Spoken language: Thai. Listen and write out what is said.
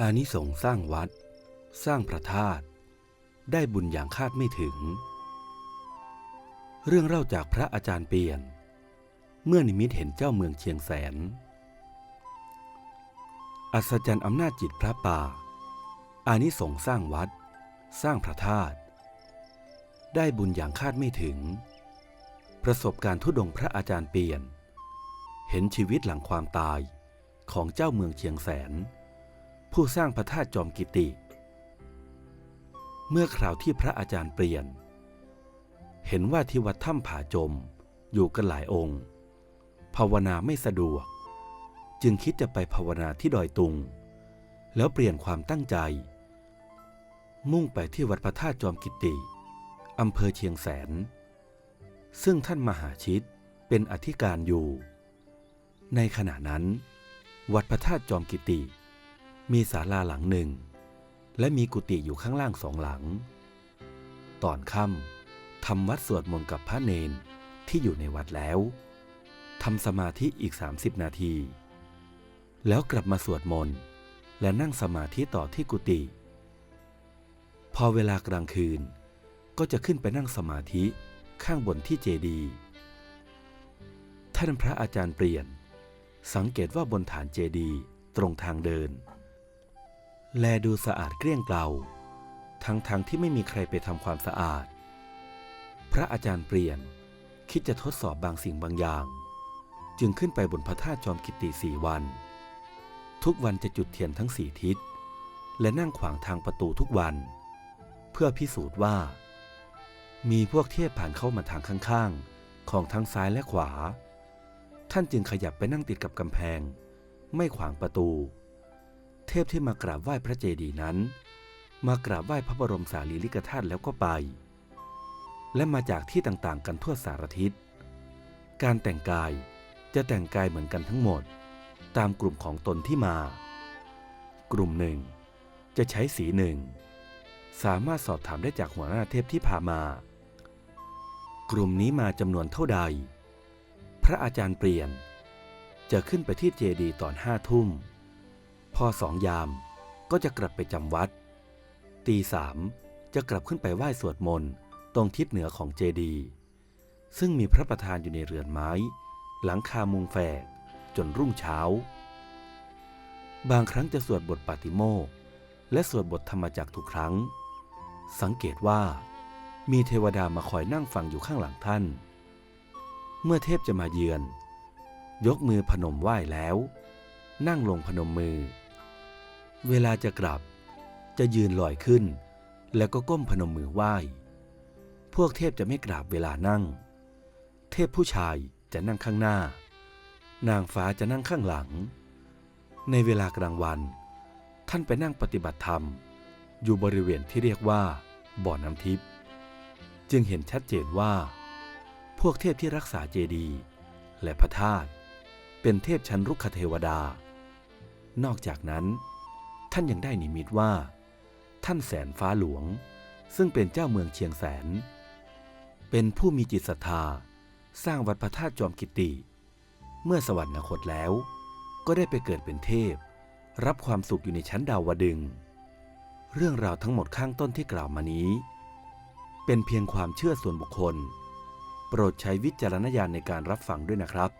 อานิสงส์สร้างวัด สร้างพระธาตุได้บุญอย่างคาดไม่ถึง เรื่องเล่าจากพระอาจารย์เปลี่ยน เมื่อนิมิตเห็นเจ้าเมืองเชียงแสน อัศจรรย์อำนาจจิตพระป่า อานิสงส์สร้างวัด สร้างพระธาตุได้บุญอย่างคาดไม่ถึง ประสบการณ์ทุดงพระอาจารย์เปลี่ยน เห็นชีวิตหลังความตายของเจ้าเมืองเชียงแสน ผู้สร้างพระธาตุจอมกิติ เมื่อคราวที่พระอาจารย์เปลี่ยน เห็นว่าที่วัดถ้ำผาจมอยู่กันหลายองค์ ภาวนาไม่สะดวก จึงคิดจะไปภาวนาที่ดอยตุง แล้วเปลี่ยนความตั้งใจ มุ่งไปที่วัดพระธาตุจอมกิติอำเภอเชียงแสน ซึ่งท่านมหาชิตเป็นอธิการอยู่ ในขณะนั้น วัดพระธาตุจอมกิติ มีศาลาหลังหนึ่ง และมีกุฏิอยู่ข้างล่างสองหลัง ตอนค่ำทำวัดสวดมนต์กับพระเนนที่อยู่ในวัดแล้วทำสมาธิอีก 30 นาที แล้วกลับมาสวดมนต์และนั่งสมาธิต่อที่กุฏิพอเวลากลางคืนก็จะขึ้นไปนั่งสมาธิข้างบนที่เจดีย์ท่านพระอาจารย์เปลี่ยน สังเกตว่าบนฐานเจดีย์ตรงทางเดิน แลดูสะอาดเกลี้ยงเกลาทั้งๆทที่ไม่มีใครไปทำความสะอาด พระอาจารย์เปลี่ยนคิดจะทดสอบบางสิ่งบางอย่าง จึงขึ้นไปบนพระธาตุจอมกิตติสี่วัน ทุกวันจะจุดเทียนทั้งสี่ทิศ และนั่งขวางทางประตูทุกวัน เพื่อพิสูจน์ว่า มีพวกเทพผ่านเข้ามาทางข้างๆ ของทั้งซ้ายและขวา ท่านจึงขยับไปนั่งติดกับกำแพง ไม่ขวางประตู ทพที่มากราบไหว้พระเจดีย์นั้น มากราบไหว้พระบรมสารีริกธาตุแล้วก็ไป และมาจากที่ต่างๆ กันทั่วสารทิศ การแต่งกายจะแต่งกายเหมือนกันทั้งหมด ตามกลุ่มของตนที่มา กลุ่มหนึ่ง จะใช้สีหนึ่ง สามารถสอบถามได้จากหัวหน้าเทพที่พามา กลุ่มนี้มาจำนวนเท่าใด พระอาจารย์เปลี่ยน จะขึ้นไปที่เจดีย์ตอนห้าทุ่ม พอสองยามก็จะกลับไปจำวัด ตีสามจะกลับขึ้นไปไหว้สวดมนต์ตรงทิศเหนือของเจดีย์ซึ่งมีพระประธานอยู่ในเรือนไม้ หลังคามุงแฝกจนรุ่งเช้า บางครั้งจะสวดบทปาติโมกและสวดบทธรรมจักทุกครั้ง สังเกตว่า มีเทวดามาคอยนั่งฟังอยู่ข้างหลังท่าน เมื่อเทพจะมาเยือน ยกมือพนมไหว้แล้ว นั่งลงพนมมือ เวลาจะกลับ จะยืนลอยขึ้น แล้วก็ก้มพนมมือไหว้ พวกเทพจะไม่กราบเวลานั่ง เทพผู้ชายจะนั่งข้างหน้า นางฟ้าจะนั่งข้างหลัง ในเวลากลางวัน ท่านไปนั่งปฏิบัติธรรม อยู่บริเวณที่เรียกว่า บ่อน้ำทิพย์จึงเห็นชัดเจนว่า พวกเทพที่รักษาเจดีย์และพระธาตุเป็นเทพชั้นรุกขเทวดา นอกจากนั้น ท่านยังได้นิมิตว่า ท่านแสนฟ้าหลวง ซึ่งเป็นเจ้าเมืองเชียงแสน เป็นผู้มีจิตศรัทธา สร้างวัดพระธาตุจอมกิติ เมื่อสวรรคตแล้ว ก็ได้ไปเกิดเป็นเทพ รับความสุขอยู่ในชั้นดาวดึง เรื่องราวทั้งหมดข้างต้นที่กล่าวมานี้ เป็นเพียงความเชื่อส่วนบุคคล โปรดใช้วิจารณญาณในการรับฟังด้วยนะครับ